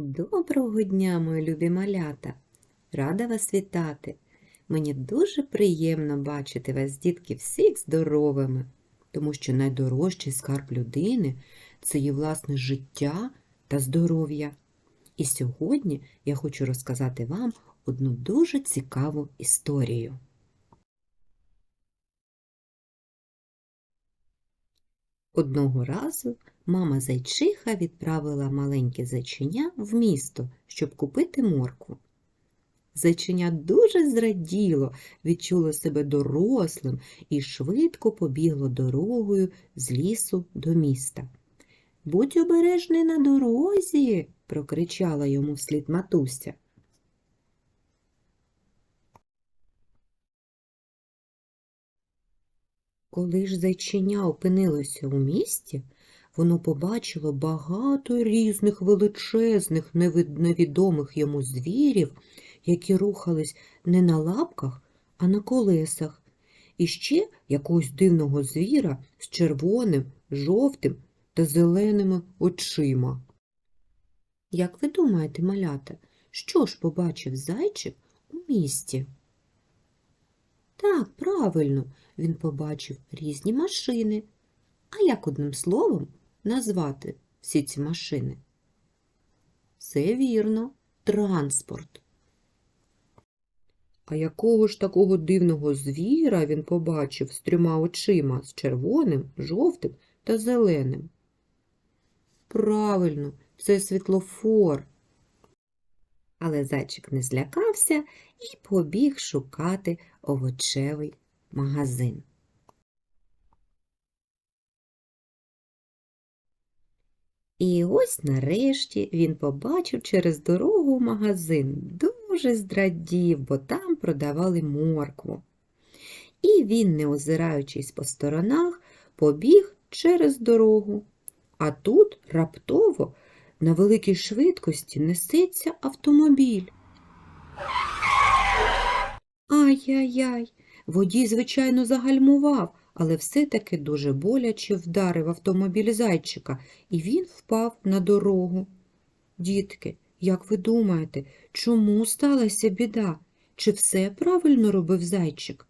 Доброго дня, мої любі малята! Рада вас вітати! Мені дуже приємно бачити вас, дітки, всіх здоровими, тому що найдорожчий скарб людини це її власне життя та здоров'я. І сьогодні я хочу розказати вам одну дуже цікаву історію. Одного разу мама зайчиха відправила маленьке зайчиня в місто, щоб купити моркву. Зайчиня дуже зраділо, відчуло себе дорослим і швидко побігло дорогою з лісу до міста. Будь обережний на дорозі, прокричала йому вслід матуся. Коли ж зайчиня опинилося у місті, воно побачило багато різних величезних, невідомих йому звірів, які рухались не на лапках, а на колесах, і ще якогось дивного звіра з червоним, жовтим та зеленими очима. Як ви думаєте, малята, що ж побачив зайчик у місті? Так, правильно, він побачив різні машини. А як одним словом назвати всі ці машини? Це вірно, транспорт. А якого ж такого дивного звіра він побачив з трьома очима з червоним, жовтим та зеленим? Правильно, це світлофор. Але зайчик не злякався і побіг шукати овочевий магазин. І ось нарешті він побачив через дорогу магазин. Дуже зрадів, бо там продавали моркву. І він, не озираючись по сторонах, побіг через дорогу. А тут раптово на великій швидкості несеться автомобіль. Ай-яй-яй! Водій, звичайно, загальмував, але все-таки дуже боляче вдарив автомобіль зайчика, і він впав на дорогу. Дітки, як ви думаєте, чому сталася біда? Чи все правильно робив зайчик?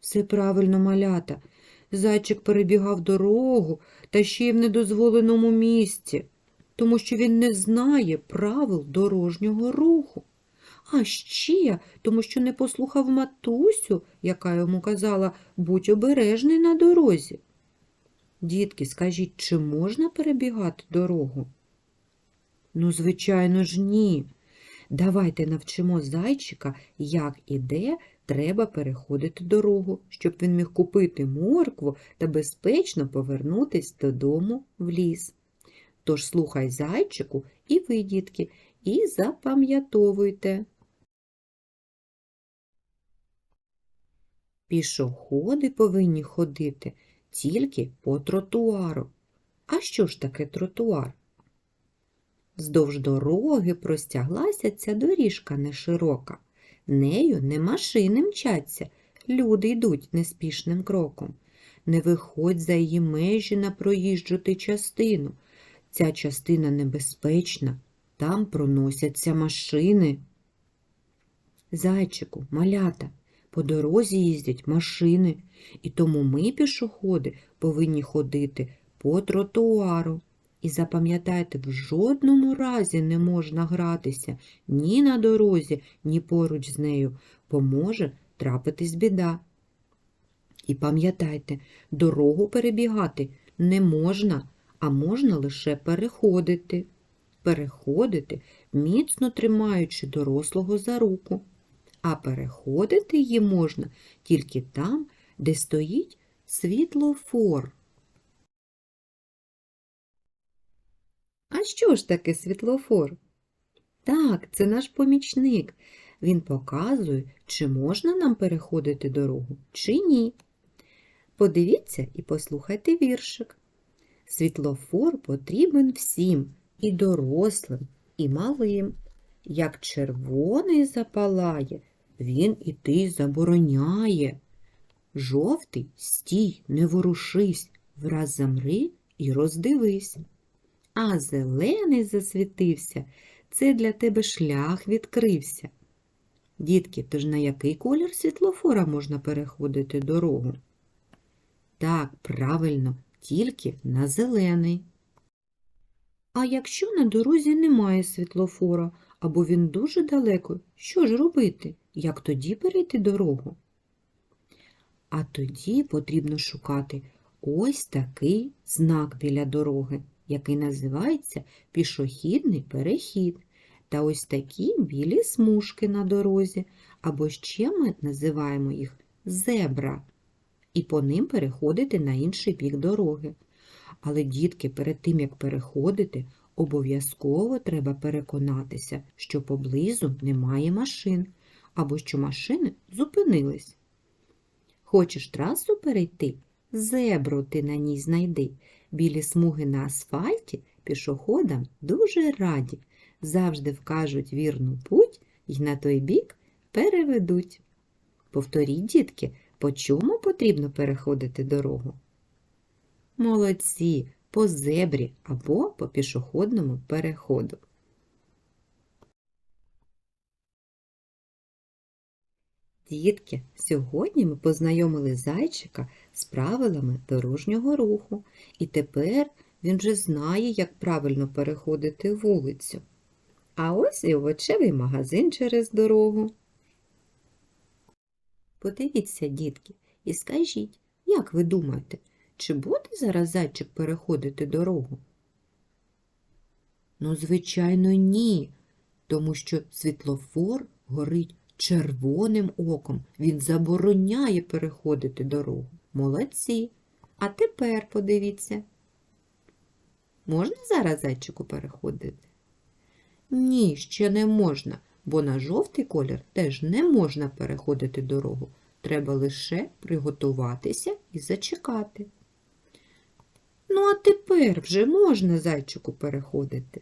Все правильно, малята. Зайчик перебігав дорогу та ще й в недозволеному місці, тому що він не знає правил дорожнього руху. А ще тому, що не послухав матусю, яка йому казала будь обережний на дорозі. Дітки, скажіть, чи можна перебігати дорогу? Ну, звичайно ж, ні. Давайте навчимо зайчика, як і де треба переходити дорогу, щоб він міг купити моркву та безпечно повернутись додому в ліс. Тож слухай зайчику і ви, дітки, і запам'ятовуйте. Пішоходи повинні ходити тільки по тротуару. А що ж таке тротуар? Вздовж дороги простяглася ця доріжка неширока. Нею не машини мчаться, люди йдуть неспішним кроком. Не виходь за її межі на проїжджу ти частину. Ця частина небезпечна, там проносяться машини. Зайчику, малята, по дорозі їздять машини, і тому ми, пішоходи, повинні ходити по тротуару. І запам'ятайте, в жодному разі не можна гратися ні на дорозі, ні поруч з нею, бо може трапитись біда. І пам'ятайте, дорогу перебігати не можна, а можна лише переходити. Переходити, міцно тримаючи дорослого за руку. А переходити її можна тільки там, де стоїть світлофор. А що ж таке світлофор? Так, це наш помічник. Він показує, чи можна нам переходити дорогу, чи ні. Подивіться і послухайте віршик. Світлофор потрібен всім, і дорослим, і малим. Як червоний запалає, він іти забороняє. Жовтий стій, не ворушись, враз замри і роздивись. а зелений засвітився. Це для тебе шлях відкрився. Дітки, тож на який колір світлофора можна переходити дорогу? Так, правильно, тільки на зелений. А якщо на дорозі немає світлофора або він дуже далеко, що ж робити? Як тоді перейти дорогу? А тоді потрібно шукати ось такий знак біля дороги, який називається пішохідний перехід, та ось такі білі смужки на дорозі, або ще ми називаємо їх зебра, і по ним переходити на інший бік дороги. Але, дітки, перед тим, як переходити, обов'язково треба переконатися, що поблизу немає машин, або що машини зупинились. Хочеш трасу перейти? Зебру ти на ній знайди. Білі смуги на асфальті пішоходам дуже раді. Завжди вкажуть вірну путь і на той бік переведуть. Повторіть, дітки, по чому потрібно переходити дорогу? Молодці, по зебрі або по пішохідному переходу. Дітки, сьогодні ми познайомили зайчика з правилами дорожнього руху, і тепер він вже знає, як правильно переходити вулицю. А ось і овочевий магазин через дорогу. Подивіться, дітки, і скажіть, як ви думаєте, чи буде зараз зайчик переходити дорогу? Ну, звичайно, ні, тому що світлофор горить червоним оком. Він забороняє переходити дорогу. Молодці. А тепер подивіться. Можна зараз зайчику переходити? Ні, ще не можна, бо на жовтий колір теж не можна переходити дорогу. Треба лише приготуватися і зачекати. Ну, а тепер вже можна зайчику переходити.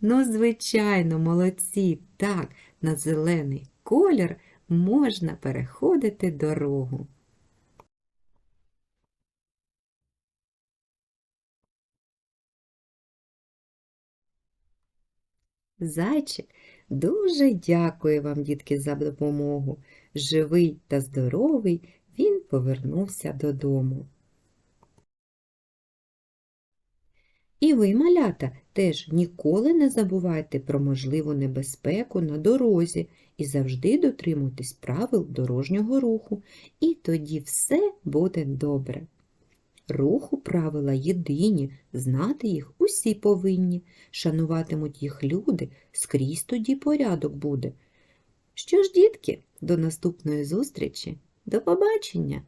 Ну, звичайно, молодці, так, на зелений колір можна переходити дорогу. Зайчик дуже дякує вам, дітки, за допомогу. Живий та здоровий він повернувся додому. І ви, малята, теж ніколи не забувайте про можливу небезпеку на дорозі і завжди дотримуйтесь правил дорожнього руху, і тоді все буде добре. Руху правила єдині, знати їх усі повинні, шануватимуть їх люди, скрізь тоді порядок буде. Що ж, дітки, до наступної зустрічі, до побачення!